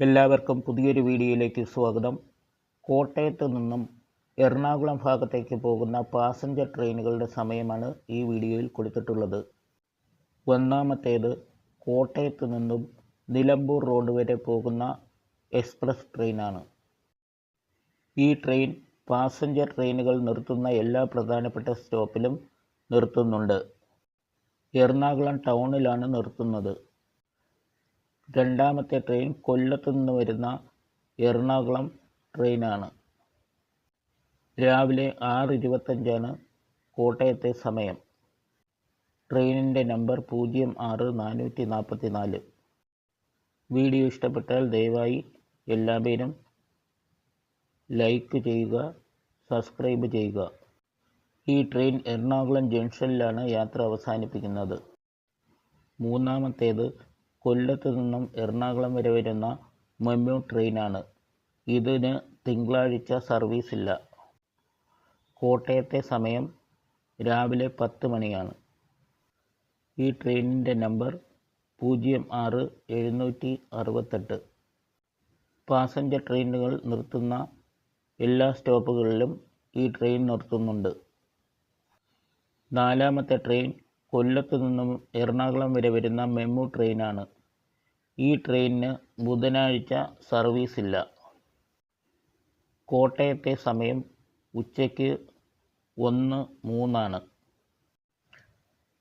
എല്ലാവർക്കും പുതിയൊരു വീഡിയോയിലേക്ക് സ്വാഗതം. കോട്ടയത്ത് നിന്നും എറണാകുളം ഭാഗത്തേക്ക് പോകുന്ന പാസഞ്ചർ ട്രെയിനുകളുടെ സമയമാണ് ഈ വീഡിയോയിൽ കൊടുത്തിട്ടുള്ളത്. ഒന്നാമത്തേത് കോട്ടയത്ത് നിന്നും നിലമ്പൂർ റോഡ് വരെ പോകുന്ന എക്സ്പ്രസ് ട്രെയിനാണ്. ഈ ട്രെയിൻ പാസഞ്ചർ ട്രെയിനുകൾ നിർത്തുന്ന എല്ലാ പ്രധാനപ്പെട്ട സ്റ്റോപ്പിലും നിർത്തുന്നുണ്ട്. എറണാകുളം ടൗണിലാണ് നിർത്തുന്നത്. രണ്ടാമത്തെ ട്രെയിൻ കൊല്ലത്തു നിന്ന് വരുന്ന എറണാകുളം ട്രെയിനാണ്. രാവിലെ ആറ് ഇരുപത്തഞ്ചാണ് കോട്ടയത്തെ സമയം. ട്രെയിനിന്റെ നമ്പർ പൂജ്യം ആറ് നാനൂറ്റി നാൽപ്പത്തി നാല് വീഡിയോ ഇഷ്ടപ്പെട്ടാൽ ദയവായി എല്ലാവരും ലൈക്ക് ചെയ്യുക സബ്സ്ക്രൈബ് ചെയ്യുക. ഈ ട്രെയിൻ എറണാകുളം ജംഗ്ഷനിലാണ് യാത്ര അവസാനിപ്പിക്കുന്നത്. മൂന്നാമത്തേത് കൊല്ലത്ത് നിന്നും എറണാകുളം വരെ വരുന്ന മെമു ട്രെയിനാണ്. ഇതിന് തിങ്കളാഴ്ച സർവീസ് ഇല്ല. കോട്ടയത്തെ സമയം രാവിലെ പത്ത് മണിയാണ്. ഈ ട്രെയിനിന്റെ നമ്പർ പൂജ്യം ആറ് എഴുന്നൂറ്റി അറുപത്തെട്ട്. പാസഞ്ചർ ട്രെയിനുകൾ നിർത്തുന്ന എല്ലാ സ്റ്റോപ്പുകളിലും ഈ ട്രെയിൻ നിർത്തുന്നുണ്ട്. നാലാമത്തെ ട്രെയിൻ കൊല്ലത്ത് നിന്നും എറണാകുളം വരെ വരുന്ന മെമു ട്രെയിനാണ്. ഈ ട്രെയിനിന് ബുധനാഴ്ച സർവീസ് ഇല്ല കോട്ടയത്തെ സമയം ഉച്ചയ്ക്ക് ഒന്ന് മൂന്നാണ്.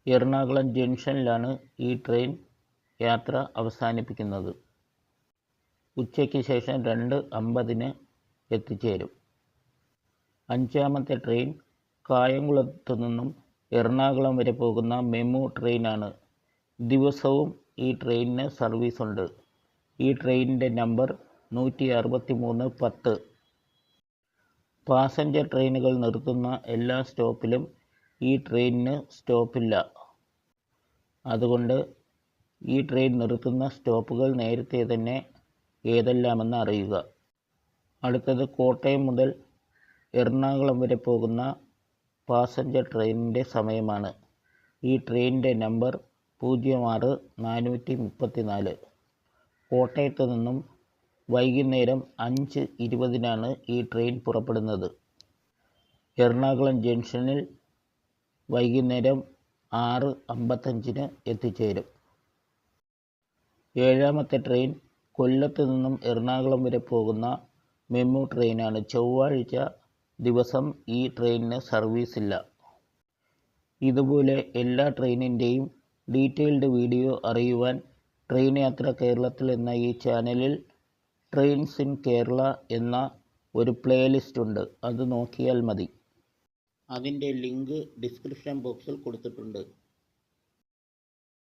എറണാകുളം ജംഗ്ഷനിലാണ് ഈ ട്രെയിൻ യാത്ര അവസാനിപ്പിക്കുന്നത്. ഉച്ചയ്ക്ക് ശേഷം രണ്ട് അമ്പതിന് എത്തിച്ചേരും. അഞ്ചാമത്തെ ട്രെയിൻ കായംകുളത്ത് നിന്നും എറണാകുളം വരെ പോകുന്ന മെമു ട്രെയിനാണ്. ദിവസവും ഈ ട്രെയിനിന് സർവീസുണ്ട് ഈ ട്രെയിനിന്റെ നമ്പർ നൂറ്റി അറുപത്തി മൂന്ന് പത്ത്. പാസഞ്ചർ ട്രെയിനുകൾ നിർത്തുന്ന എല്ലാ സ്റ്റോപ്പിലും ഈ ട്രെയിനിന് സ്റ്റോപ്പില്ല. അതുകൊണ്ട് ഈ ട്രെയിൻ നിർത്തുന്ന സ്റ്റോപ്പുകൾ നേരത്തെ തന്നെ ഏതെല്ലാമെന്ന് അറിയുക. അടുത്തത് കോട്ടയം മുതൽ എറണാകുളം വരെ പോകുന്ന പാസഞ്ചർ ട്രെയിനിന്റെ സമയമാണ്. ഈ ട്രെയിനിന്റെ നമ്പർ പൂജ്യം ആറ് നാനൂറ്റി മുപ്പത്തി നാല് കോട്ടയത്ത് നിന്നും വൈകുന്നേരം അഞ്ച് ഇരുപതിനാണ് ഈ ട്രെയിൻ പുറപ്പെടുന്നത്. എറണാകുളം ജംഗ്ഷനിൽ വൈകുന്നേരം ആറ് അമ്പത്തഞ്ചിന് എത്തിച്ചേരും. ഏഴാമത്തെ ട്രെയിൻ കൊല്ലത്ത് നിന്നും എറണാകുളം വരെ പോകുന്ന മെമു ട്രെയിനാണ്. ചൊവ്വാഴ്ച ദിവസം ഈ ട്രെയിനിന് സർവീസ് ഇല്ല ഇതുപോലെ എല്ലാ ട്രെയിനിന്റെയും ഡീറ്റെയിൽഡ് വീഡിയോ അറിയുവാൻ ട്രെയിൻ യാത്ര കേരളത്തിൽ എന്ന ഈ ചാനലിൽ ട്രെയിൻസ് ഇൻ കേരള എന്ന ഒരു പ്ലേലിസ്റ്റ് ഉണ്ട്. അത് നോക്കിയാൽ മതി. അതിന്റെ ലിങ്ക് ഡിസ്ക്രിപ്ഷൻ ബോക്സിൽ കൊടുത്തിട്ടുണ്ട്.